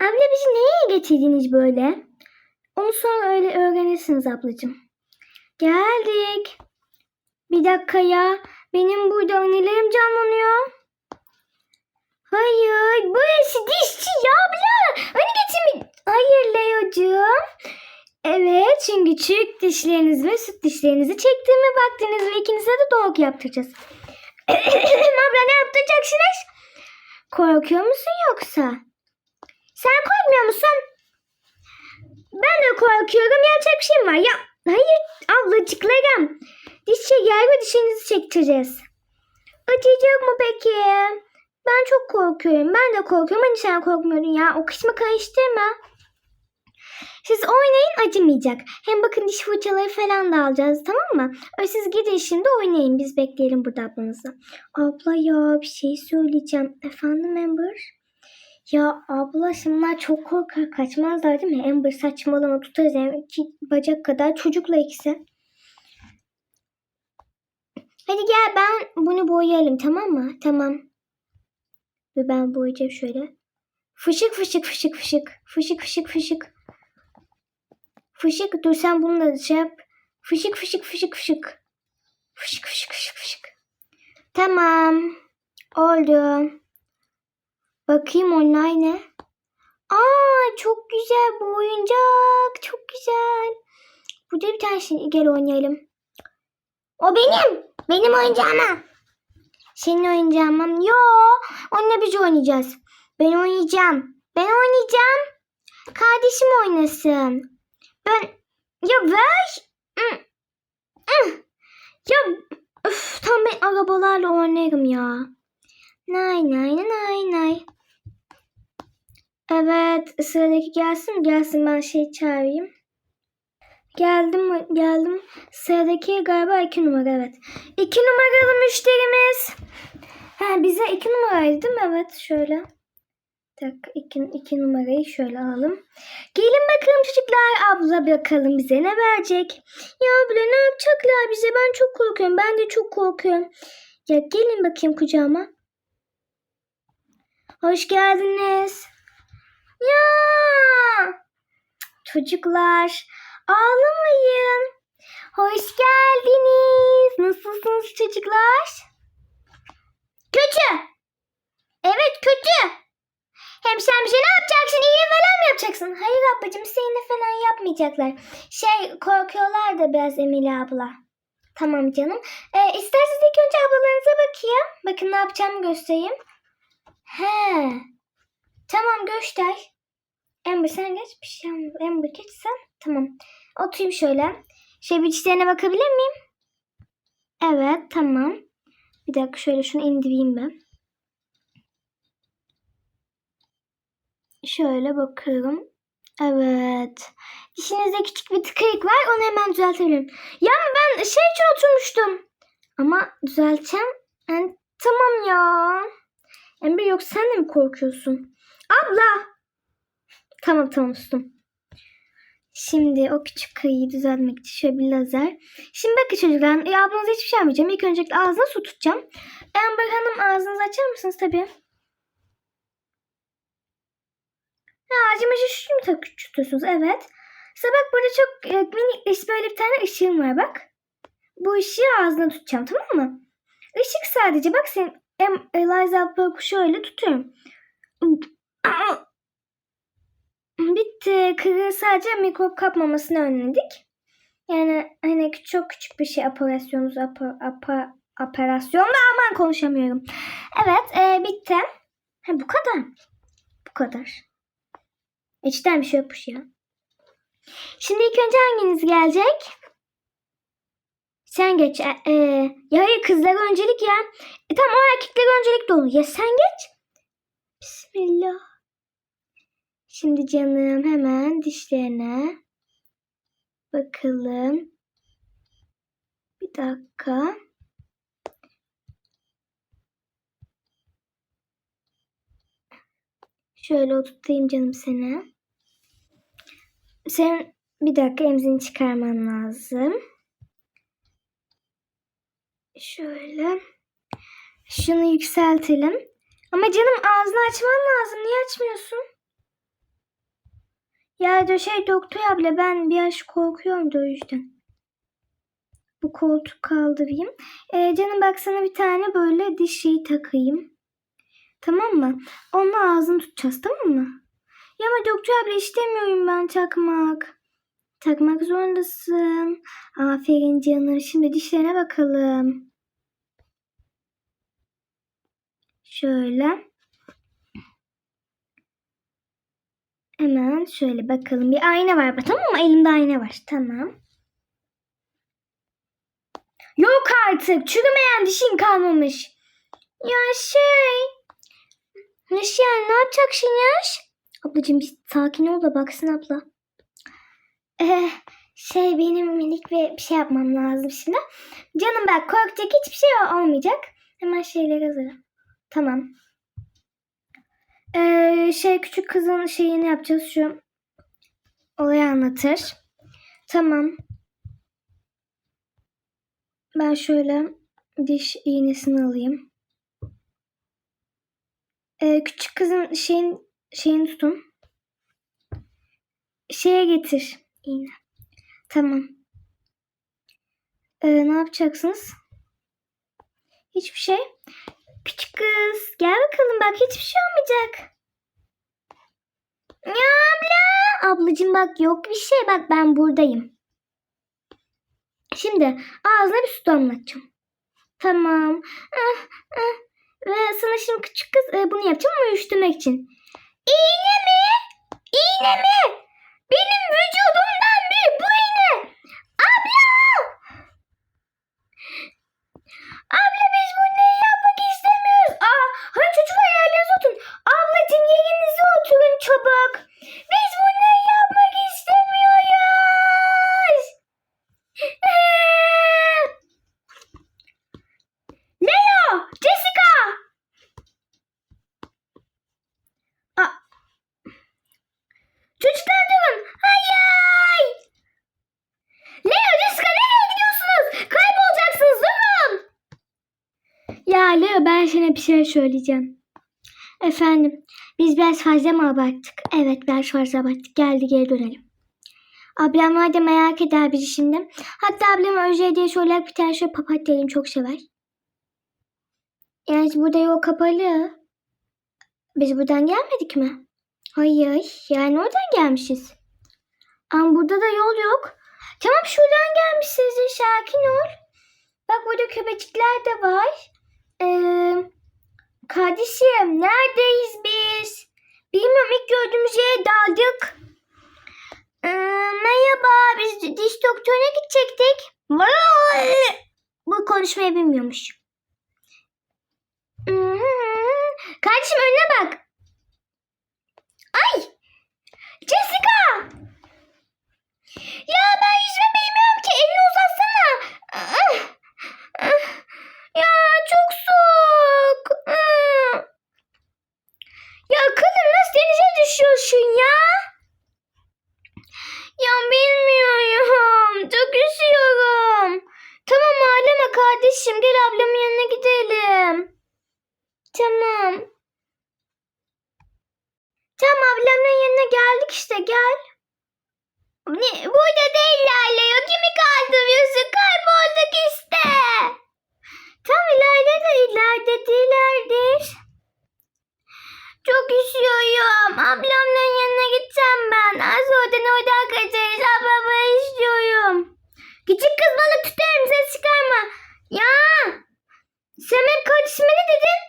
Abla bizi neye getirdiniz böyle? Onu sonra öyle öğrenirsiniz ablacığım. Geldik. Bir dakika ya. Benim burada annelerim canlanıyor. Hayır. Burası dişçi ya abla. Hani getirme. Hayır Leo'cuğum. Evet çünkü çürük dişleriniz ve süt dişlerinizi çektiğime baktınız ve ikinize de dolgu yaptıracağız. abla ne yaptıracaksınız? Korkuyor musun yoksa? Sen korkmuyor musun? Ben de korkuyorum. Yapacak bir şeyim var. Ya hayır ablacıklarım. Diş çeker ve dişinizi çektireceğiz. Acıyacak mı peki? Ben çok korkuyorum. Ben de korkuyorum. Hani sen korkmuyordun ya. O kısmı karıştırma. Siz oynayın acımayacak. Hem bakın diş fırçaları falan da alacağız tamam mı? Öyle siz gidin şimdi oynayın. Biz bekleyelim burada ablanızı. Abla ya bir şey söyleyeceğim. Efendim Amber? Ya abla şimdiler çok korkar kaçmazlar değil mi? Amber saçmalama tutarız yani iki bacak kadar çocukla ikisi. Hadi gel ben bunu boyayalım tamam mı? Tamam. Ve ben boyayacağım şöyle. Fışık fışık fışık fışık. Fışık fışık fışık. Fışık dur sen bunu da şey yap. Fışık fışık fışık fışık. Fışık fışık fışık fışık. Tamam. Oldu. Bakayım onlar ne? Aa çok güzel bu oyuncak. Çok güzel. Burada bir tane şey gel oynayalım. O benim. Benim oyuncağım. Senin oyuncağın mı? Yo. Onunla biz oynayacağız. Ben oynayacağım. Ben oynayacağım. Kardeşim oynasın. Ben ya ver. Ya öf, tam ben arabalarla oynarım ya. Nay nay nay nay. Evet sıradaki gelsin? Gelsin ben şey çağırayım. Geldim? Geldim. Sıradaki galiba iki numara evet. İki numaralı müşterimiz. Ha bize iki numaraydı değil mi? Evet şöyle. Dakika iki, iki numarayı şöyle alalım. Gelin bakalım çocuklar. Abla bakalım bize ne verecek. Ya abla ne yapacaklar bize? Ben çok korkuyorum. Ben de çok korkuyorum. Ya gelin bakayım kucağıma. Hoş geldiniz. Ya çocuklar ağlamayın. Hoş geldiniz. Nasılsınız çocuklar? Kötü. Evet kötü. Hem sen bize ne yapacaksın? İğne falan mı yapacaksın? Hayır ablacığım size iğne falan yapmayacaklar. Şey korkuyorlar da biraz Emine abla. Tamam canım. Ee, isterseniz ilk önce ablalarınıza bakayım. Bakın ne yapacağımı göstereyim. He. Tamam göster. Amber sen geç. Bir şey. Amber geç sen. Tamam. Oturayım şöyle. Şey bir dişlerine bakabilir miyim? Evet tamam. Bir dakika şöyle şunu indireyim ben. Şöyle bakıyorum. Evet. Dişinizde küçük bir tıkayık var. Onu hemen düzeltebilirim. Ya ben şey için oturmuştum. Ama düzelteceğim. Yani, tamam ya. Emre yok sen de mi korkuyorsun? Abla. Tamam tamam sustum. Şimdi o küçük kayıyı düzeltmek için şöyle bir lazer. Şimdi bakın çocuklar. Ya ablanıza hiçbir şey yapmayacağım. İlk öncelikle ağzına su tutacağım. Amber Hanım ağzınızı açar mısınız tabii? Ha, acımacı şu mu tak tutuyorsunuz? Evet. İşte bak burada çok e, minik işte böyle bir tane ışığım var bak. Bu ışığı ağzına tutacağım tamam mı? Işık sadece bak sen em, Eliza abla şöyle tutuyorum. Bitti. Kırığı sadece mikrop kapmamasını önledik. Yani hani çok küçük bir şey operasyonuz apa, apa, operasyonda aman konuşamıyorum. Evet e, bitti. Ha, bu kadar. Bu kadar. İçten bir şey yokmuş ya. Şimdi ilk önce hanginiz gelecek? Sen geç. E, e, ya hayır kızlara öncelik ya. E, tamam o erkeklere öncelik de olur. Ya sen geç. Bismillah. Şimdi canım hemen dişlerine bakalım. Bir dakika. Şöyle oturtayım canım seni. Sen bir dakika emzini çıkarman lazım. Şöyle. Şunu yükseltelim. Ama canım ağzını açman lazım. Niye açmıyorsun? Ya da şey doktor abla ben biraz korkuyorum da o yüzden. Bu koltuk kaldırayım. Ee, canım baksana bir tane böyle diş şeyi takayım. Tamam mı? Onunla ağzını tutacağız tamam mı? Ya ama doktor abla istemiyorum ben takmak. Takmak zorundasın. Aferin canım. Şimdi dişlerine bakalım. Şöyle. Hemen şöyle bakalım. Bir ayna var. Tamam mı? Elimde ayna var. Tamam. Yok artık. Çürümeyen dişin kalmamış. Ya şey. Yaş yani ne yapacaksın Yaş? Ablacığım bir sakin ol da baksın abla. Ee, şey benim minik bir, bir şey yapmam lazım şimdi. Canım bak korkacak hiçbir şey olmayacak. Hemen şeyleri hazırım. Tamam. Ee, şey küçük kızın şeyini yapacağız şu olayı anlatır. Tamam. Ben şöyle diş iğnesini alayım. Ee, küçük kızın şeyin şeyini tutun. Şeye getir iğne. Tamam. Ee, ne yapacaksınız? Hiçbir şey. Küçük kız gel bakalım bak hiçbir şey olmayacak. Ya abla. Ablacığım bak yok bir şey bak ben buradayım. Şimdi ağzına bir su damlatacağım. Tamam. Ah, ah. Ve sana şimdi küçük kız e, bunu yapacağım ama uyuşturmak için. İğne mi? İğne mi? Benim vücudumdan büyük bu iğne. Abla! Abla biz bunu yapmak istemiyoruz. Aa, hadi çocuklar yerlerinize oturun. Ablacığım yerinize oturun çabuk. Biz bunu yapmak istemiyoruz. Leo! Jessica! Aa, çocuklar durun. Hayır! Leo, Jessica nereye gidiyorsunuz? Kaybolacaksınız durun. Ya Leo ben sana bir şey söyleyeceğim. Efendim biz biraz fazla mı abarttık? Evet biraz fazla abarttık. Geldi geri dönelim. Ablam var merak eder bizi şimdi. Hatta ablama özel diye şöyle bir tane şöyle papatya çok sever. Yani burada yol kapalı. Biz buradan gelmedik mi? Hayır. Yani oradan gelmişiz. Ama burada da yol yok. Tamam şuradan gelmişsiniz. Sakin ol. Bak burada köpecikler de var. Ee, kardeşim neredeyiz biz? Bilmiyorum ilk gördüğümüz yere daldık. Ee, merhaba biz diş doktoruna gidecektik. Bu konuşmayı bilmiyormuş. Kardeşim önüne bak. Ay! Jessica! Ya ben yüzme bilmiyorum ki. Elini uzatsana. Ah, ah. Ya çok soğuk. Ya kızım nasıl denize düşüyorsun ya? Ya bilmiyorum. Çok üşüyorum. Tamam ağlama kardeşim. Gel ablamın yanına gidelim. Tamam. Tamam ablamın yanına geldik işte gel. Ne, burada değiller Leo. Kimi kaldırıyorsun? Kaybolduk işte. Tam ileride de ileride değillerdir. Çok üşüyorum. Ablamın yanına gideceğim ben. Az oradan oradan kaçarız. Ablamı istiyorum. Küçük kız balık tutarım ses çıkarma. Ya. Sen benim kardeşime ne dedin?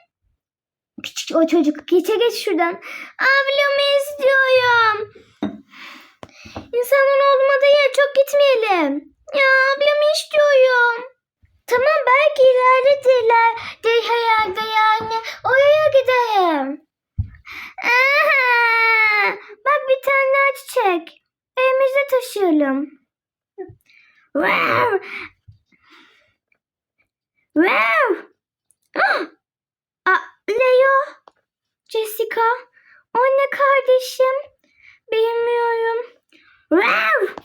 Küçük çocuk. Geçe geç şuradan. Ablamı istiyorum. İnsanın olmadığı yere çok gitmeyelim. Ya ablamı istiyorum. Tamam belki ilerledirler. De herhalde yani. Oraya gidelim. Aha! Bak bir tane daha çiçek. Elimizde taşıyalım. Wow! Wow! Ah! Leo, Jessica, anne kardeşim, bilmiyorum. Wow!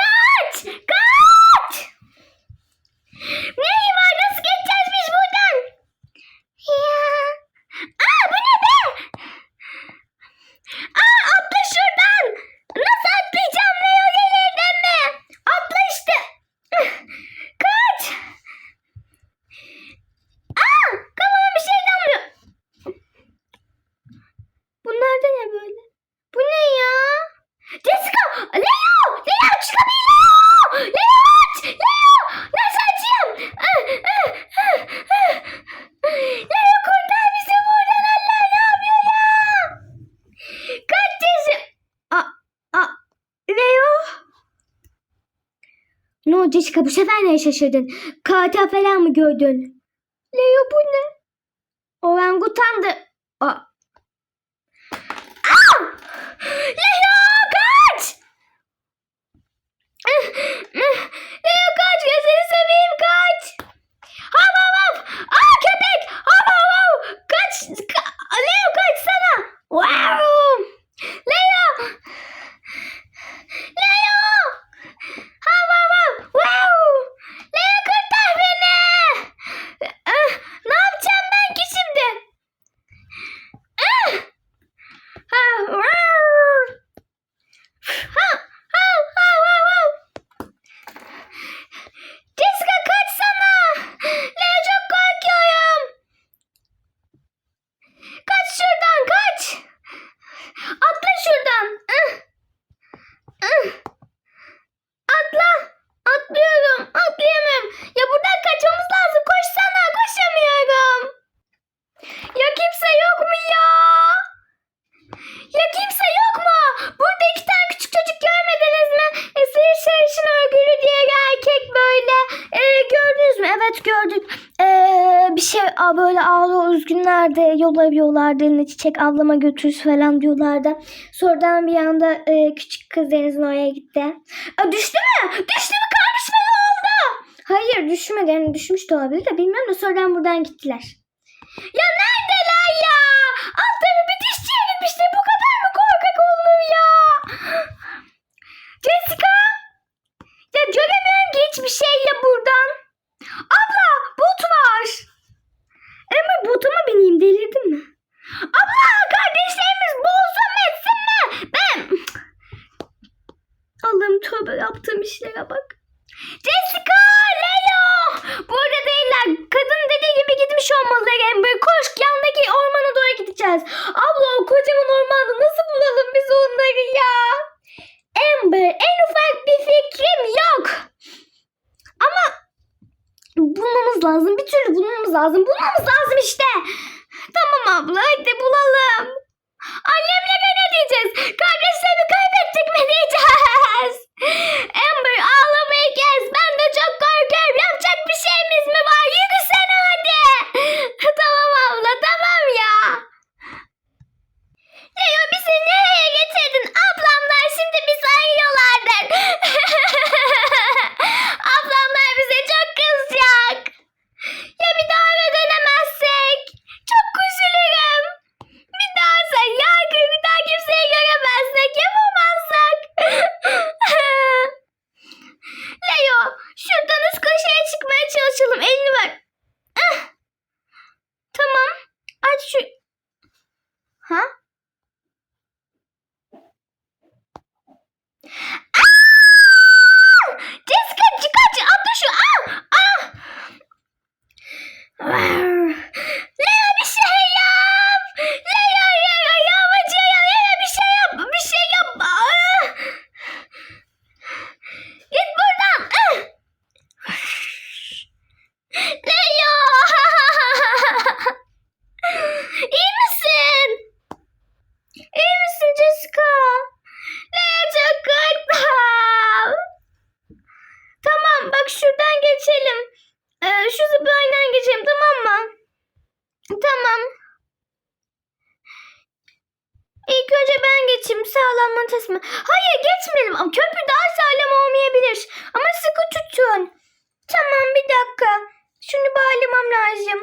Kaç! Kaç! Neyi var? Nasıl geçeceğiz biz buradan? Ya. Aa bu ne be? Aa atla şuradan. Belçika bu sefer neye şaşırdın? Kartal falan mı gördün? Leo bu ne? Orangutan da... Aa. Aa! Leo kaç! Leo kaç gözünü seveyim kaç! Hav hav hav! Aa köpek! Hav hav hav! Kaç! Ka Leo kaçsana! Wow! Annemler de yola yollarda eline çiçek ablama götürüz falan diyorlardı. Sonradan bir anda e, küçük kız Deniz'in oraya gitti. A, düştü mü? Düştü mü kardeşime ne oldu? Hayır düşmedi. Yani düşmüş de olabilir de bilmiyorum da sonradan buradan gittiler. Ya ne lazım. Bu Tamam bak şuradan geçelim. Ee, şu zıplayından geçelim tamam mı? Tamam. İlk önce ben geçeyim. Sağlamlığın teslim. Hayır geçmeyelim. Ama köprü daha sağlam olmayabilir. Ama sıkı tutun. Tamam bir dakika. Şunu bağlamam lazım.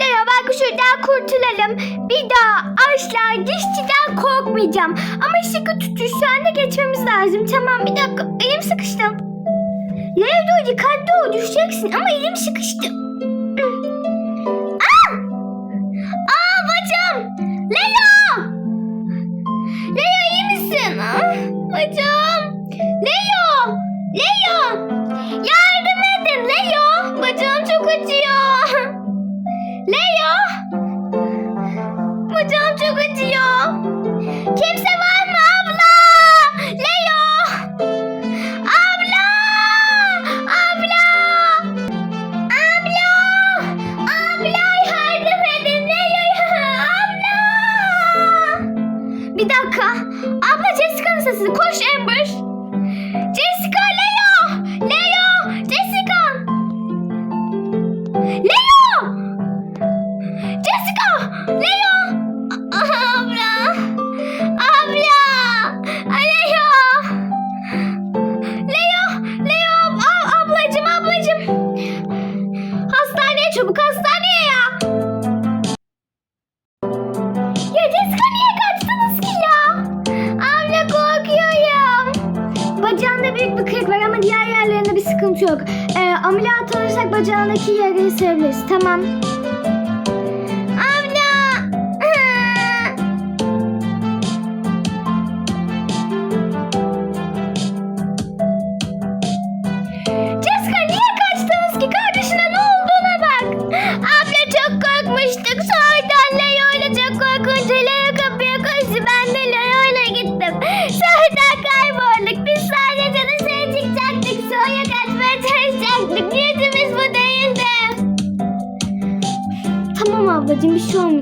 Leo bak şuradan kurtulalım. Bir daha asla dişçiden korkmayacağım. Ama sıkı tutun. Şu anda geçmemiz lazım. Tamam bir dakika. Elim sıkıştı. Nerede o? Dikkatli ol düşeceksin ama elim sıkıştı. Ameliyat olursak bacağındaki yarayı serebiliriz. Tamam. Abla. Jessica niye kaçtınız ki? Kardeşine ne olduğuna bak. Abla çok korkmuştuk. Sonradan Leo ile çok korkunca Ablacığım bir şey olmayacak.